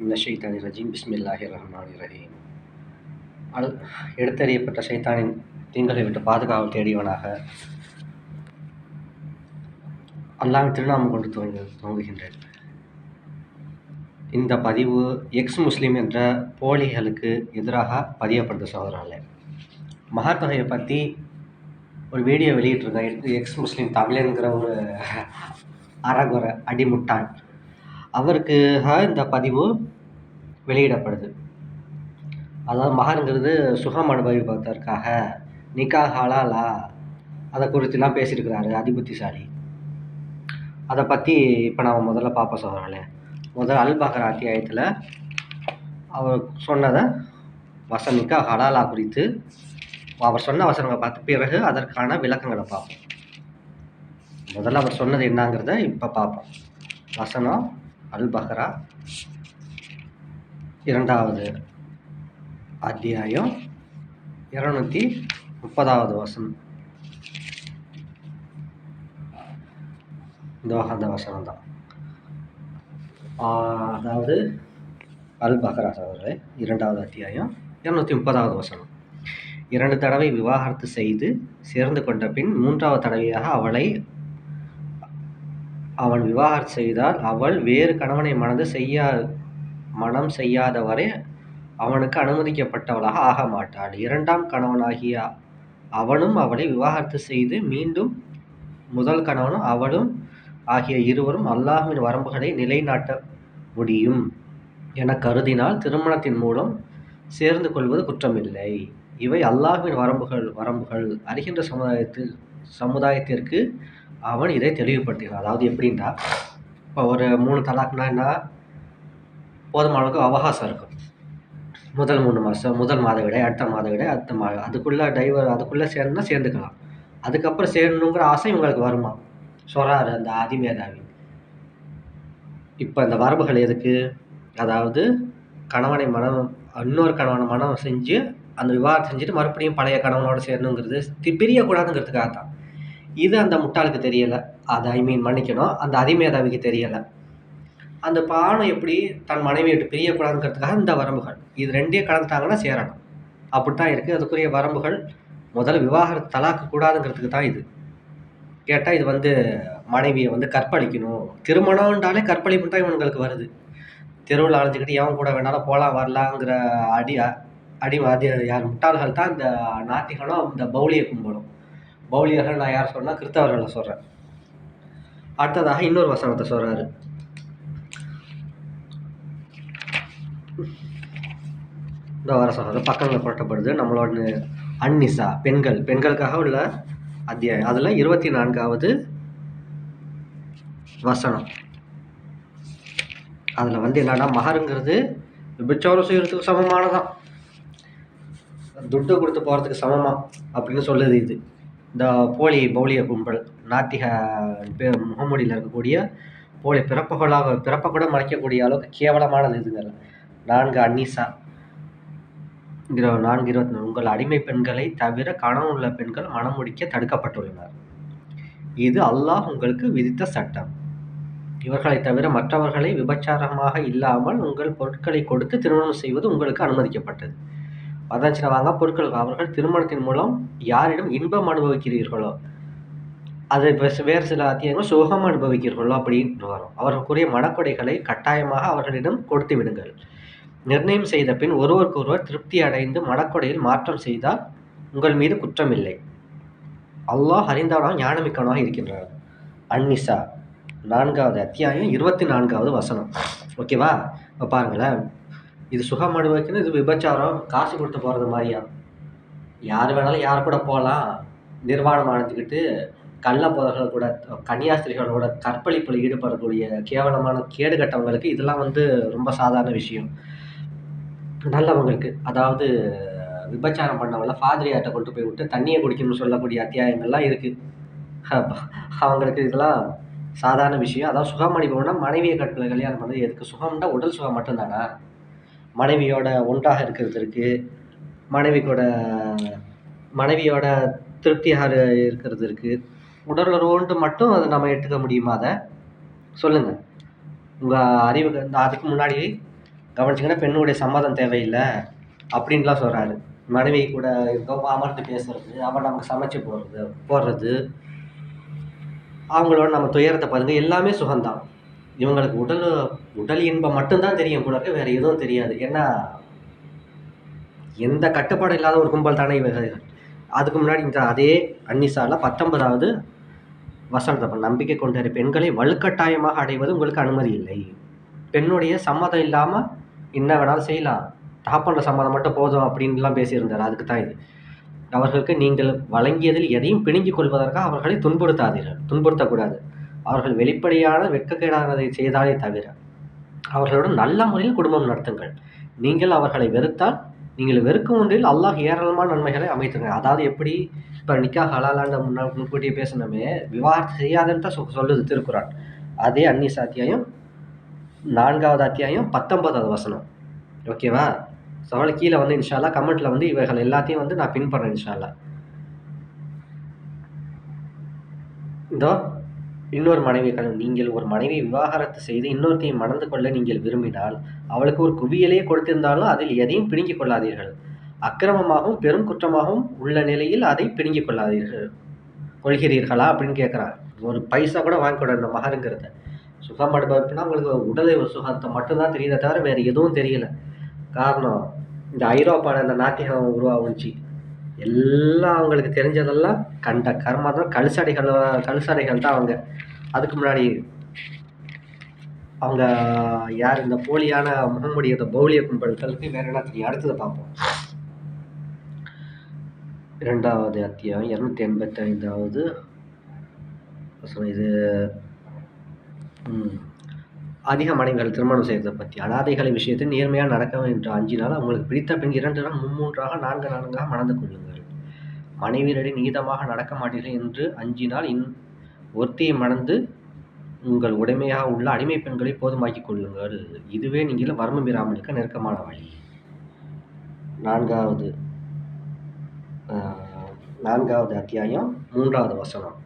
ஷைத்தானி ரஜீம். பிஸ்மில்லாஹி ரஹ்மான் ரஹீம். அல் எடுத்தறியப்பட்ட சைத்தானின் தீங்களை விட்டு பாதுகாவல் தேடியவனாக அல்லாஹ் திருநாமம் கொண்டு துவங்க துவங்குகின்றேன் இந்த பதிவு எக்ஸ் முஸ்லீம் என்ற போலிகளுக்கு எதிராக பதியப்படுத்த சகோதரர்களே மகாத்தொகையை பற்றி ஒரு வீடியோ வெளியிட்டிருக்கேன் எக்ஸ் முஸ்லீம் தமிழனுங்கிற ஒரு அறகுறை அடிமுட்டான். அவருக்காக இந்த பதிவு வெளியிடப்படுது. அதாவது மகனுங்கிறது சுகம் அனுபவிப்பதற்காக நிக்கா ஹலாலா அதை குறித்துலாம் பேசியிருக்கிறாரு அதிபுத்திசாலி அதை பற்றி இப்போ நான் முதல்ல பார்ப்போம் சோதரர்களே முதல்ல அல்பாக்கர் அத்தியாயத்தில் அவர் சொன்னதை வசனிக்கா ஹலாலா குறித்து அவர் சொன்ன வசனங்களை பார்த்து பிறகு அதற்கான விளக்கங்களை பார்ப்போம். முதல்ல அவர் சொன்னது என்னங்கிறத இப்போ பார்ப்போம். வசனம் அல் பஹ்ரா இரண்டாவது அத்தியாயம் இரநூத்தி முப்பதாவது வசனம். இந்த வசனம் தான் அதாவது அல் பஹ்ரா சகோதரர் இரண்டாவது அத்தியாயம் இரநூத்தி முப்பதாவது வசனம். இரண்டு தடவை விவாகரத்து செய்து சேர்ந்து கொண்ட பின் மூன்றாவது தடவையாக அவளை அவன் விவாகரத்து செய்தால் அவள் வேறு கணவனை மணந்து செய்யா மனம் செய்யாதவரை அவனுக்கு அனுமதிக்கப்பட்டவளாக ஆக மாட்டாள். இரண்டாம் கணவனாகிய அவனும் அவளை விவாகரத்து செய்து மீண்டும் முதல் கணவனும் அவளும் ஆகிய இருவரும் அல்லாஹுவின் வரம்புகளை நிலைநாட்ட முடியும் என கருதினால் திருமணத்தின் மூலம் சேர்ந்து கொள்வது குற்றமில்லை. இவை அல்லாஹுவின் வரம்புகள் வரம்புகள். அறிகின்ற சமுதாயத்தில் சமுதாயத்திற்கு அவன் இதை தெளிவுபடுத்துகிறான். அதாவது எப்படின்னா இப்போ ஒரு மூணு தலாக்னா என்ன? போதுமான அளவுக்கு அவகாசம் இருக்கும். முதல் மூணு மாதம் முதல் மாத விட அடுத்த மாத விட அடுத்த மா அதுக்குள்ளே டைவர் அதுக்குள்ளே சேர்ந்துனா சேர்ந்துக்கலாம். அதுக்கப்புறம் சேரணுங்கிற ஆசை இவங்களுக்கு வருமா? சொல்கிறாரு அந்த ஆதிமேதாவி இப்போ இந்த வரம்புகள் எதுக்கு? அதாவது கணவனை மனம் இன்னொரு கணவனை மனம் செஞ்சு அந்த விவாதம் செஞ்சுட்டு மறுபடியும் பழைய கணவனோட சேரணுங்கிறது பிரியக்கூடாதுங்கிறதுக்காக தான் இது அந்த முட்டாளுக்கு தெரியலை. அது ஐ மீன் மன்னிக்கணும். அந்த அதிமேதாவிக்கு தெரியலை. அந்த பானம் எப்படி தன் மனைவி விட்டு பிரியக்கூடாதுங்கிறதுக்காக இந்த வரம்புகள். இது ரெண்டையும் கலந்துட்டாங்கன்னா சேரணும். அப்படி தான் இருக்குது அதுக்குரிய வரம்புகள் முதல்ல விவாகரத்து தலாக்க கூடாதுங்கிறதுக்கு தான் இது. கேட்டால் இது வந்து மனைவியை வந்து கற்பழிக்கணும். திருமணம்ன்றாலே கற்பழிப்பு தான் இவங்களுக்கு வருது. தெருவில் அழைஞ்சிக்கிட்டு எவன் கூட வேணாலும் போகலாம் வரலாங்கிற அடி அடி யார் முட்டாள்கள் தான் இந்த நாத்திகனும் இந்த பௌலியை கும்பிடும் பௌலியர்கள் நான் யார் சொன்னால் கிறிஸ்தவர்களை சொல்கிறேன் அடுத்ததாக இன்னொரு வசனத்தை சொல்கிறாரு இந்த வர சொல்கிறது பக்கங்கள் புரட்டப்படுது. நம்மளோட அன்னிசா பெண்கள். பெண்களுக்காக உள்ள அத்தியாயம். அதில் இருபத்தி நான்காவது வசனம். அதில் வந்து என்னன்னா மகருங்கிறது விபச்சாரம் செய்கிறதுக்கு சமமானதான். துட்டு கொடுத்து போகிறதுக்கு சமமாக அப்படின்னு சொல்லுது இது. இந்த போலி பௌலிய கும்பல் நாத்திக முகமூடியில் இருக்கக்கூடிய போலி பிறப்புகளாக பிறப்பை கூட மறைக்கக்கூடிய அளவுக்கு கேவலமானது இதுங்க நான்கு அன்னிசா நான்கு இருபத்தி நாலு. உங்கள் அடிமை பெண்களை தவிர கணவன் உள்ள பெண்கள் மனம் முடிக்க தடுக்கப்பட்டுள்ளனர். இது அல்லாஹ் உங்களுக்கு விதித்த சட்டம். இவர்களை தவிர மற்றவர்களை விபச்சாரமாக இல்லாமல் உங்கள் பொருட்களை கொடுத்து திருமணம் செய்வது உங்களுக்கு அனுமதிக்கப்பட்டது. வரதட்சணை வாங்க பொருட்கள் அவர்கள் திருமணத்தின் மூலம் யாரிடம் இன்பம் அனுபவிக்கிறீர்களோ? அதை வேறு சில அத்தியாயங்கள் சுகம் அனுபவிக்கிறீர்களோ அப்படின்னு வரும். அவர்களுக்குரிய மனக்கொடைகளை கட்டாயமாக அவர்களிடம் கொடுத்து விடுங்கள். நிர்ணயம் செய்த பின் ஒருவருக்கொருவர் திருப்தி அடைந்து மனக்கொடையில் மாற்றம் செய்தால் உங்கள் மீது குற்றமில்லை அல்லாஹ் அறிந்தவனாக ஞானமிக்கவனாக இருக்கின்றார். அன்னிசா நான்காவது அத்தியாயம் இருபத்தி நான்காவது வசனம். ஓகேவா? இப்போ பாருங்களேன். இது சுகம் அனுபவிக்கணும் இது விபச்சாரம் காசு கொடுத்து போகிறது மாதிரியா? யார் வேணாலும் யார் கூட போகலாம். நிர்வாணம் அடைஞ்சிக்கிட்டு கள்ள போதர்கள் கூட கன்னியாஸ்திரிகளோட கற்பழிப்பில் ஈடுபடக்கூடிய கேவலமான கேடு கட்டவங்களுக்கு இதெல்லாம் வந்து ரொம்ப சாதாரண விஷயம். நல்லவங்களுக்கு அதாவது விபச்சாரம் பண்ணவங்கள ஃபாதிரியார்ட்ட கொண்டு போய் விட்டு தண்ணியை குடிக்கணும்னு சொல்லக்கூடிய அத்தியாயங்கள்லாம் இருக்குது அவங்களுக்கு இதெல்லாம் சாதாரண விஷயம். அதாவது சுகம் அனுபவம்னா மனைவியை கட்டு கல்யாணம் பண்ணது எதுக்கு? சுகம்னா உடல் சுகம் மட்டும்தானா? மனைவியோட ஒன்றாக இருக்கிறதுக்கு மனைவி கூட மனைவியோட திருப்தியாக இருக்கிறது இருக்குது உடலுறவுன்ட்டு மட்டும் அதை நம்ம எடுத்துக்க முடியுமா அதை? சொல்லுங்கள் உங்கள் அறிவுக்கு அதுக்கு முன்னாடி கவனிச்சிங்கன்னா பெண்ணுடைய சம்மதம் தேவையில்லை அப்படின்லாம் சொல்கிறாரு மனைவி கூட இருக்க அமர்ந்து பேசுறது அவன் நமக்கு சமைச்சு போடுறது போடுறது அவங்களோட நம்ம துயரத்தை பாருங்கள் எல்லாமே சுகம்தான். இவங்களுக்கு உடல் உடல் இன்பம் மட்டும்தான் தெரியும் கூட வேற எதுவும் தெரியாது. ஏன்னா எந்த கட்டுப்பாடும் இல்லாத ஒரு கும்பல் தானே இவர்கள். அதுக்கு முன்னாடி இந்த அதே அன்னிசாவில் பத்தொன்பதாவது வசனத்தை நம்பிக்கை கொண்ட பெண்களை வலுக்கட்டாயமாக அடைவது உங்களுக்கு அனுமதி இல்லை. பெண்ணுடைய சம்மதம் இல்லாமல் என்ன வேணாலும் செய்யலாம். தகப்பன்ற சம்மதம் மட்டும் போதும் அப்படின்லாம் பேசியிருந்தார். அதுக்கு தான் இது. அவர்களுக்கு நீங்கள் வழங்கியதில் எதையும் பிணுங்கிக் கொள்வதற்காக அவர்களை துன்புறுத்தாதீர்கள். துன்புறுத்தக்கூடாது. அவர்கள் வெளிப்படையான வெட்கக்கேடானதை செய்தாலே தவிர அவர்களுடன் நல்ல முறையில் குடும்பம் நடத்துங்கள். நீங்கள் அவர்களை வெறுத்தால் நீங்கள் வெறுக்கும் ஒன்றில் அல்லாஹ் ஏராளமான நன்மைகளை அமைத்துங்க. அதாவது எப்படி? இப்போ நிக்கா ஹலாலாண்ட முன்னா முன்கூட்டியே பேசணுமே விவாகரத்து செய்யாதுன்னு தான் சொ- சொல்லுது திருக்குறான். அதே அந்நிஸ் அத்தியாயம் நான்காவது அத்தியாயம் பத்தொன்பதாவது வசனம். ஓகேவா சவால் கீழே வந்து இன்ஷால்லா கமெண்ட்டில் வந்து இவைகள் எல்லாத்தையும் வந்து நான் பின் பண்ணுறேன் இன்ஷால்லா இதோ இன்னொரு மனைவி நீங்கள் ஒரு மனைவி விவாகரத்து செய்து இன்னொருத்தையும் மணந்து கொள்ள நீங்கள் விரும்பினால் அவளுக்கு ஒரு குவியலே கொடுத்திருந்தாலும் அதில் எதையும் பிடுங்கிக் கொள்ளாதீர்கள். அக்கிரமமாகவும் பெரும் குற்றமாகவும் உள்ள நிலையில் அதை பிடுங்கிக் கொள்ளாதீர்கள். கொள்கிறீர்களா? அப்படின்னு கேட்குறான் ஒரு பைசா கூட வாங்கக்கூடாது இந்த மகருங்கிறத சுகம் அனுபவிப்புனா உங்களுக்கு உடலை சுகத்தை மட்டும்தான் தெரியுதே தவிர வேறு எதுவும் தெரியல. காரணம் இந்த ஐரோப்பாவில் இந்த நாட்டியகம் உருவாகுச்சு. எல்லாம் அவங்களுக்கு தெரிஞ்சதெல்லாம் கண்ட கர்மா தான் கழுசடைகள் கழுசடைகள் தான் அவங்க. அதுக்கு முன்னாடி அவங்க யார் இந்த போலியான முகமுடிய பௌலிய கும்பல்களுக்கு வேற என்ன தெரியும்? அடுத்ததை பார்ப்போம். இரண்டாவது அத்தியாயம் இரநூத்தி எண்பத்தி ஐந்தாவது. இது ம், அதிக மனைவிகள் திருமணம் செய்வதை பற்றி அனாதைகளை விஷயத்தில் நேர்மையாக நடக்க என்று அஞ்சினால் அவங்களுக்கு பிடித்த பெண் இரண்டு நாள் மும்மூன்றாக நான்கு நான்காக மணந்து கொள்ளுங்கள். மனைவியரடி நீதமாக நடக்க மாட்டீர்கள் என்று அஞ்சினால் இன் ஒருத்தியை மணந்து உங்கள் உடைமையாக உள்ள அடிமை பெண்களை போதுமாக்கி கொள்ளுங்கள். இதுவே நீங்கள் வறுமை மீறாமல் இருக்க நெருக்கமான வழி. நான்காவது நான்காவது அத்தியாயம் மூன்றாவது வசனம்.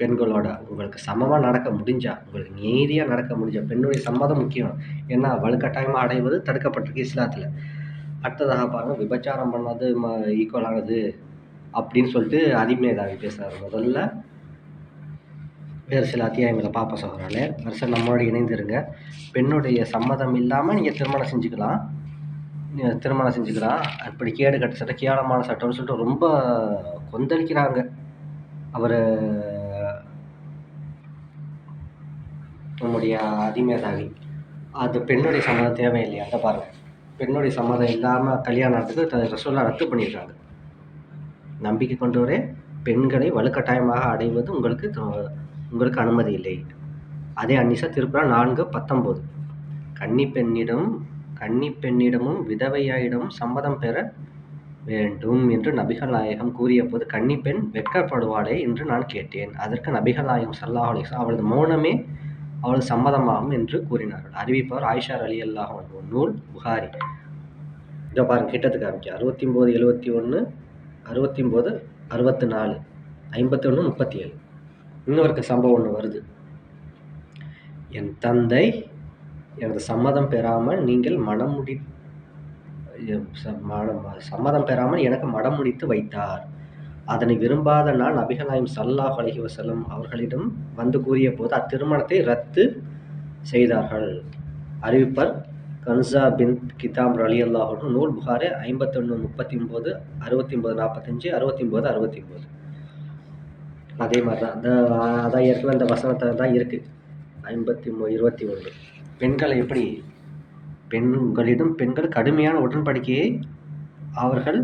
பெண்களோட உங்களுக்கு சமமாக நடக்க முடிஞ்சால் உங்களுக்கு நீதியாக நடக்க முடிஞ்சால் பெண்ணுடைய சம்மதம் முக்கியம். ஏன்னா வலுக்கட்டாயமாக அடைவது தடுக்கப்பட்டிருக்கு இஸ்லாத்தில். அடுத்ததாக பாருங்கள் விபச்சாரம் பண்ணது ம ஈக்குவலானது அப்படின்னு சொல்லிட்டு அதிமேதாவி பேசுகிறார் முதல்ல வேறு சில அத்தியாயங்களை பார்ப்போம் சகோதரர்களே. வருஷம் நம்மளோட இணைந்திருங்க. பெண்ணுடைய சம்மதம் இல்லாமல் நீங்கள் திருமணம் செஞ்சுக்கலாம். திருமணம் செஞ்சுக்கலாம். அப்படி கேடு கட்ட சட்டம் கேவலமான சட்டம்னு சொல்லிட்டு ரொம்ப கொந்தளிக்கிறாங்க. அவர் நம்முடைய அதிமேதாவி அது பெண்ணுடைய சம்மதம் தேவையில்லையா? அந்த பாருங்க. பெண்ணுடைய சம்மதம் இல்லாமல் கல்யாணத்துக்கு த- ரத்து பண்ணிடுறாங்க. நம்பிக்கை கொண்டவரே பெண்களை வலுக்கட்டாயமாக அடைவது உங்களுக்கு உங்களுக்கு அனுமதி இல்லை. அதே அன்னிசா திருப்புரா நான்கு பத்தொம்போது கன்னி பெண்ணிடம் கன்னி பெண்ணிடமும் விதவையாயிடமும் சம்மதம் பெற வேண்டும் என்று நபிகள் நாயகம் கூறிய போது கன்னி பெண் வெட்கப்படுவாளே என்று நான் கேட்டேன். அதற்கு நபிகள் நாயகம் சல்லாஹ் அவளது மௌனமே அவளது சம்மதமாகும் என்று கூறினார்கள். அறிவிப்பவர் ஆயிஷார் அலி அல்லாஹ் நூல் புகாரி. இதோ பாருங்க கிட்டத்துக்கு காமிக்க அறுபத்தி ஒம்பது எழுபத்தி ஒன்று அறுபத்தி ஒம்பது அறுபத்தி நாலு ஐம்பத்தி ஒன்று முப்பத்தி ஏழு இன்னொருக்கு சம்பவம் ஒன்று வருது. என் தந்தை எனது சம்மதம் பெறாமல் நீங்கள் மனம் முடி சம்மதம் பெறாமல் எனக்கு மடம் முடித்து வைத்தார். அதனை விரும்பாத நான் நபிகளாயும் சல்லாஹ் அலஹி வசலம் அவர்களிடம் வந்து கூறிய போது அத்திருமணத்தை ரத்து செய்தார்கள். அறிவிப்பர் கன்சா பின் கிதாம் அலி அல்லாஹும் நூல் புகாரு ஐம்பத்தொன்று முப்பத்தி ஒம்பது அறுபத்தி ஒம்பது நாற்பத்தஞ்சு அறுபத்தி ஒம்பது அறுபத்தி ஒம்பது அதே மாதிரி தான். அந்த அதான் ஏற்கனவே அந்த வசனத்தை தான் இருக்குது ஐம்பத்தி மூ இருபத்தி ஒன்று பெண்களை எப்படி? பெண்களிடம் பெண்கள் கடுமையான உடன்படிக்கையை அவர்கள்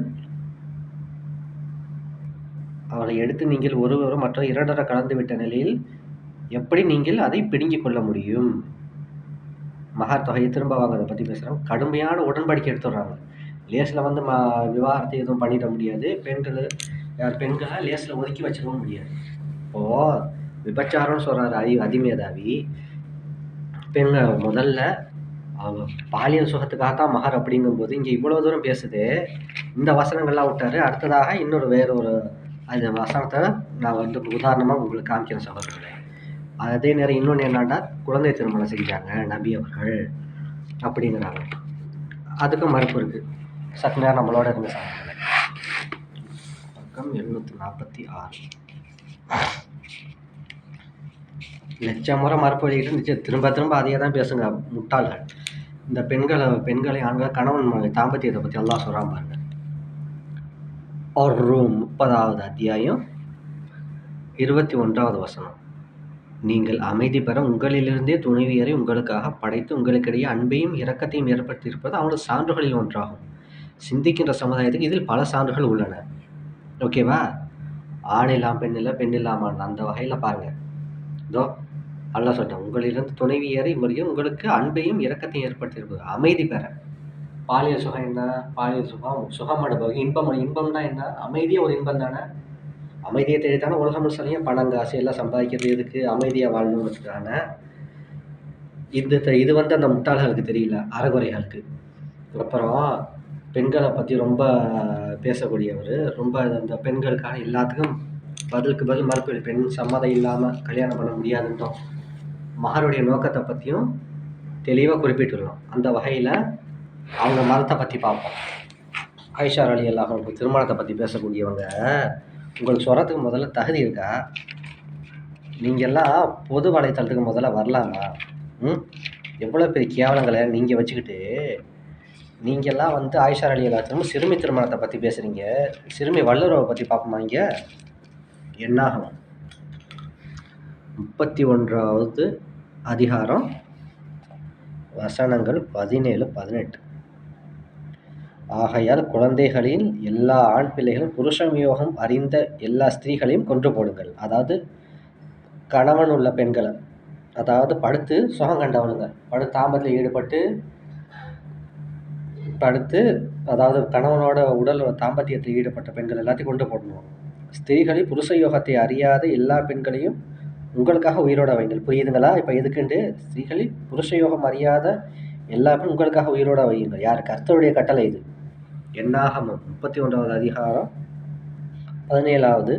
அவளை எடுத்து நீங்கள் ஒருவரும் மற்ற இரண்டர கலந்துவிட்ட நிலையில் எப்படி நீங்கள் அதை பிடுங்கிக் கொள்ள முடியும்? மகார் தொகையை திரும்ப வாங்க அதை பற்றி பேசுகிறோம் கடுமையான உடன்படிக்கை எடுத்துடுறாங்க. லேஸில் வந்து ம விவாகரத்தை எதுவும் பண்ணிட முடியாது. பெண்கள் யார் பெண்களை லேஸில் ஒதுக்கி வச்சிடவும் முடியாது. இப்போது விபச்சாரம்னு சொல்கிறாரு அதி அதிமேதாவி. பெண்கள் முதல்ல பாலியல் பாலியல் சுகத்துக்காகத்தான் மகர் அப்படிங்கும்போது இங்கே இவ்வளோ தூரம் பேசுது. இந்த வசனங்கள்லாம் விட்டாரு. அடுத்ததாக இன்னொரு வேற ஒரு அந்த வசனத்தை நான் வந்து உதாரணமாக உங்களுக்கு காமிக்கிறேன் சகோதரர்களே. அதே நேரம் இன்னொன்று என்னன்னா குழந்தை திருமணம் செஞ்சாங்க நபி அவர்கள் அப்படிங்கிறாங்க. அதுக்கும் மறுப்பு இருக்குது சற்று நேரம் நம்மளோட இருந்து சாப்பிடுங்க பக்கம் எழுநூற்றி நாற்பத்தி ஆறு. லட்சம் முறை மறுப்பு வெளியிட்டு நிச்சயம் திரும்ப திரும்ப அதையே தான் பேசுங்க முட்டாள்கள். இந்த பெண்களை பெண்களை ஆண்கள் கணவன் தாம்பத்தியத்தை பற்றி எல்லாம் சொல்கிறான் பாருங்க. ஒரு முப்பதாவது அத்தியாயம் இருபத்தி ஒன்றாவது வசனம். நீங்கள் அமைதி பெற உங்களிலிருந்தே துணைவியரை உங்களுக்காக படைத்து உங்களுக்கிடையே அன்பையும் இரக்கத்தையும் ஏற்படுத்தியிருப்பது அவங்களோட சான்றுகளில் ஒன்றாகும். சிந்திக்கின்ற சமுதாயத்துக்கு இதில் பல சான்றுகள் உள்ளன. ஓகேவா ஆண் இல்லாம பெண் இல்லை பெண் இல்லாமல் அந்த வகையில் பாருங்கள் இதோ அல்லா சொல்லிட்டேன் உங்களிலிருந்து துணைவியரை முறையும் உங்களுக்கு அன்பையும் இரக்கத்தையும் ஏற்படுத்தியிருப்பது. அமைதி பெற. பாலியல் சுகம் என்ன? பாலியல் சுகம் சுகம் அனுபவம் இன்பம் இன்பம்னா என்ன? அமைதியே ஒரு இன்பம் தானே. அமைதியை தேடித்தானே உலகம் முழுசாலையும் பணம் காசு எல்லாம் சம்பாதிக்கிறது எதுக்கு? அமைதியாக வாழணுங்கிறதுக்கான. இது த- இது வந்து அந்த முட்டாள்களுக்கு தெரியல அறகுறைகளுக்கு. அப்புறம் பெண்களை பற்றி ரொம்ப பேசக்கூடியவர் ரொம்ப அந்த பெண்களுக்கான எல்லாத்துக்கும் பதிலுக்கு பதில் மறுப்பு பெண் சம்மதம் இல்லாமல் கல்யாணம் பண்ண முடியாதுன்றோம் மகருடைய நோக்கத்தை பற்றியும் தெளிவாக குறிப்பிட்டுள்ளோம். அந்த வகையில் அவங்க மதத்தை பற்றி பார்ப்போம். ஐஷா அலி அல்லாஹ் திருமணத்தை பற்றி பேசக்கூடியவங்க உங்களுக்கு சொல்கிறதுக்கு முதல்ல தகுதி இருக்கா? நீங்கள் எல்லாம் பொது வலைத்தளத்துக்கு முதல்ல வரலாமா? ம்? எவ்வளோ பெரிய கேவலங்களை நீங்கள் வச்சுக்கிட்டு நீங்கள்லாம் வந்து ஆயிஷா அலி அல்லா திரும்ப சிறுமி திருமணத்தை பற்றி பேசுகிறீங்க சிறுமி வல்லுறவை பற்றி பார்ப்போமா இங்கே? என்னாகும்? முப்பத்தி ஒன்றாவது அதிகாரம் வசனங்கள் பதினேழு பதினெட்டு. ஆகையால் குழந்தைகளின் எல்லா ஆண் பிள்ளைகளும் புருஷம் யோகம் அறிந்த எல்லா ஸ்திரீகளையும் கொன்று போடுங்கள். அதாவது கணவன் உள்ள பெண்களை அதாவது படுத்து சுகம் கண்டவனுங்க. படு தாம்பத்தில் ஈடுபட்டு படுத்து அதாவது கணவனோட உடல் தாம்பத்தியத்தில் ஈடுபட்ட பெண்கள் எல்லாத்தையும் கொண்டு போடணும். ஸ்திரீகளை புருஷ யோகத்தை அறியாத எல்லா பெண்களையும் உங்களுக்காக உயிரோட வைங்கள். புரியுதுங்களா? இப்போ எதுக்குண்டு? ஸ்திரீகளை புருஷ யோகம் அறியாத எல்லா பெண் உங்களுக்காக உயிரோட வையுங்கள். யார்? கர்த்தருடைய கட்டளை இது. எண்ணாகமம் முப்பத்தி ஒன்றாவது அதிகாரம் பதினேழாவது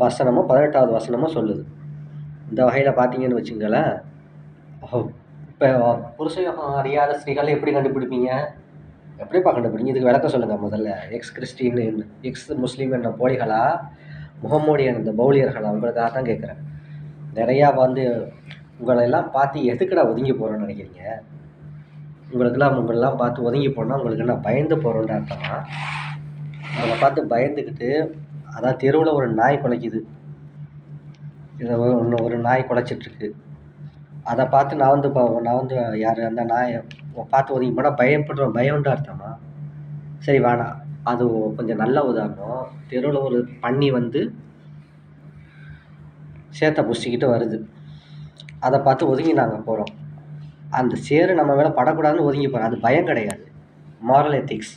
வசனமோ பதினெட்டாவது வசனமோ சொல்லுது. இந்த வகையில் பார்த்தீங்கன்னு வச்சுங்களேன் இப்போ புருஷ யோகம் அறியாத ஸ்திரீகளை எப்படி கண்டுபிடிப்பீங்க? எப்படிப்பா கண்டுபிடிங்க? இதுக்கு விளக்கம் சொல்லுங்கள் முதல்ல. எக்ஸ் கிறிஸ்டின் எக்ஸ் முஸ்லீம் என்ற போலிகளா? முகமூடியன் இந்த பௌலியர்களா? உங்களுக்காக தான் கேட்குறேன் நிறையா வந்து உங்களை எல்லாம் பார்த்து எதுக்குடா ஒதுங்கி போகிறோன்னு நினைக்கிறீங்க? உங்களுக்கெல்லாம் உங்களெல்லாம் பார்த்து ஒதுங்கி போனால் உங்களுக்கு என்ன பயந்து போகிறோன்ற அர்த்தமா? அவங்கள பார்த்து பயந்துக்கிட்டு அதான் தெருவில் ஒரு நாய் குலைக்குது. இதை ஒன்று ஒரு நாய் குலைச்சிட்ருக்கு. அதை பார்த்து நான் வந்து நான் வந்து யார் அந்த நாயை பார்த்து ஒதுங்கி போனால் பயப்படுற பயம்ன்ற அர்த்தமா? சரி வேணாம் அது கொஞ்சம் நல்ல உதாரணம். தெருவில் ஒரு பன்னி வந்து சேத்தை புடிச்சிக்கிட்டு வருது. அதை பார்த்து ஒதுங்கி நாங்கள் போகிறோம் அந்த சேறு நம்ம மேலே படக்கூடாதுன்னு ஒதுங்கி போகிறோம் அது பயம் கிடையாது. Moral ethics